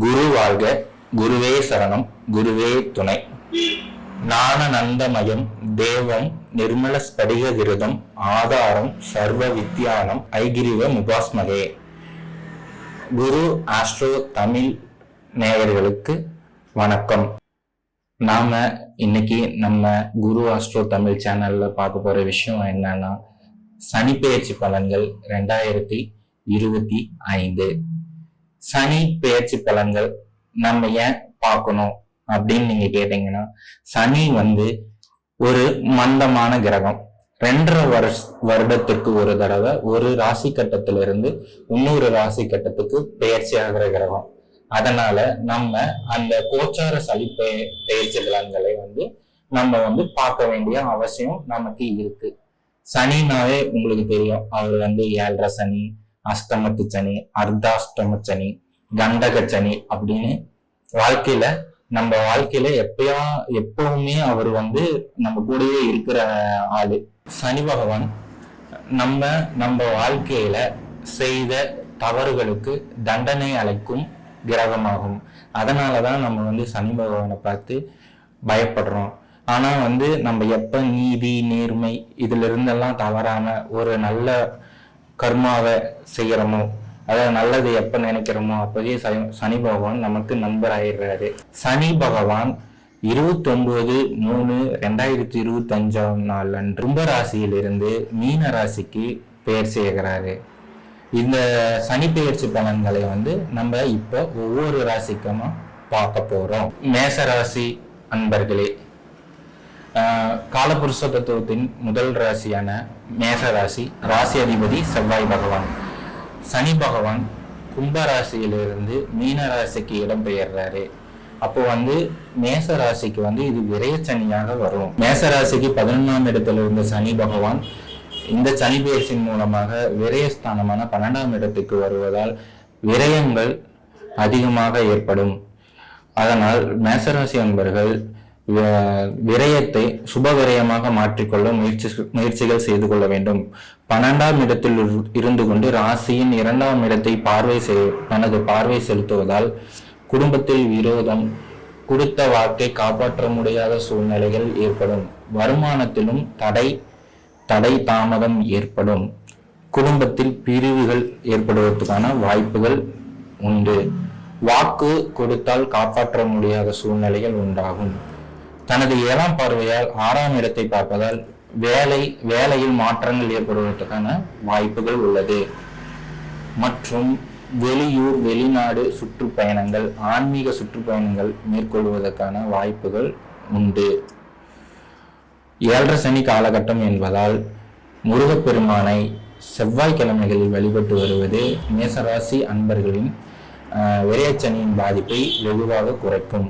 குரு வாழ்க குருவே சரணம் குருவே துணை. ஞானநந்தமயம் தேவம் நிர்மல ஸ்படிக விருதம் ஆதாரம் சர்வ வித்யானம் ஐகிரிவ முபாஸ்மகே. குரு ஆஸ்ட்ரோ தமிழ் நேயர்களுக்கு வணக்கம். நாம இன்னைக்கு நம்ம குரு ஆஸ்ட்ரோ தமிழ் சேனல்ல பார்க்க போற விஷயம் என்னன்னா சனிப்பெயர்ச்சி பலன்கள் ரெண்டாயிரத்தி இருபத்தி ஐந்து. சனி பெயர்ச்சி பலன்கள் நம்ம ஏன் பார்க்கணும் அப்படின்னு நீங்க கேட்டீங்கன்னா சனி வந்து ஒரு மந்தமான கிரகம். ரெண்டரை வருஷ வருடத்திற்கு ஒரு தடவை ஒரு ராசி கட்டத்திலிருந்து இன்னொரு ராசி கட்டத்துக்கு பெயர்ச்சி ஆகிற கிரகம். அதனால நம்ம அந்த கோச்சார சளி பெயர்ச்சி பலன்களை வந்து நம்ம வந்து பார்க்க வேண்டிய அவசியம் நமக்கு இருக்கு. சனினாவே உங்களுக்கு தெரியும் அவர் வந்து ஏழரை சனி அஷ்டமத்து சனி அர்த்தாஷ்டம சனி கண்டக சனி அப்படின்னு வாழ்க்கையில நம்ம வாழ்க்கையில எப்பயா எப்பவுமே அவர் வந்து நம்ம கூடவே இருக்கிற ஆளு. சனி பகவான் நம்ம நம்ம வாழ்க்கையில செய்த தவறுகளுக்கு தண்டனை அளிக்கும் கிரகமாகும். அதனாலதான் நம்ம வந்து சனி பகவானை பார்த்து பயப்படுறோம். ஆனா வந்து நம்ம எப்ப நீதி நேர்மை இதுல இருந்தெல்லாம் தவறாம ஒரு நல்ல கர்மாவை செய்யறோமோ அதாவது நல்லது எப்ப நினைக்கிறோமோ அப்போதே சனி- பகவான் நமக்கு நண்பர் ஆயிடுறாரு சனி பகவான் இருபத்தி ஒன்பது மூணு ரெண்டாயிரத்தி இருபத்தி அஞ்சாம் நாள் அன்று கும்ப ராசியிலிருந்து மீன ராசிக்கு பெயர் செய்கிறாரு இந்த சனி பெயர்ச்சி பலன்களை வந்து நம்ம இப்போ ஒவ்வொரு ராசிக்குமா பார்க்க போறோம். மேச ராசி அன்பர்களே காலபுருஷ தத்துவத்தின் முதல் ராசியான மேச ராசி ராசி அதிபதி செவ்வாய் பகவான். சனி பகவான் கும்ப ராசியிலிருந்து மீன ராசிக்கு இடம்பெயர்றாரு. அப்போ வந்து மேச ராசிக்கு வந்து இது விரயச்சனியாக வரும். மேச ராசிக்கு பதினொன்றாம் இடத்துல இருந்த சனி பகவான் இந்த சனி பெயர்ச்சியின் மூலமாக விரயஸ்தானமான பன்னெண்டாம் இடத்துக்கு வருவதால் விரயங்கள் அதிகமாக ஏற்படும். அதனால் மேசராசி அன்பர்கள் விரயத்தை சுப விரயமாக மாற்றிக்கொள்ள முயற்சி முயற்சிகள் செய்து கொள்ள வேண்டும். பன்னெண்டாம் இடத்தில் இரு- இருந்து கொண்டு ராசியின் இரண்டாம் இடத்தை பார்வை செய் தனது பார்வை செலுத்துவதால் குடும்பத்தில் விரோதம் கொடுத்த வாக்கை காப்பாற்ற முடியாத சூழ்நிலைகள் ஏற்படும். வருமானத்திலும் தடை தடை தாமதம் ஏற்படும். குடும்பத்தில் பிரிவுகள் ஏற்படுவதற்கான வாய்ப்புகள் உண்டு. வாக்கு கொடுத்தால் காப்பாற்ற முடியாத சூழ்நிலைகள் உண்டாகும். தனது ஏழாம் பார்வையால் ஆறாம் இடத்தை பார்ப்பதால் வேலை வேலையில் மாற்றங்கள் ஏற்படுவதற்கான வாய்ப்புகள் உள்ளது. மற்றும் வெளியூர் வெளிநாடு சுற்றுப்பயணங்கள் ஆன்மீக சுற்றுப்பயணங்கள் மேற்கொள்வதற்கான வாய்ப்புகள் உண்டு. ஏழரை சனி காலகட்டம் என்பதால் முருகப்பெருமானை செவ்வாய்க்கிழமைகளில் வழிபட்டு வருவது மேசராசி அன்பர்களின் விரையச்சனியின் பாதிப்பை வெகுவாக குறைக்கும்.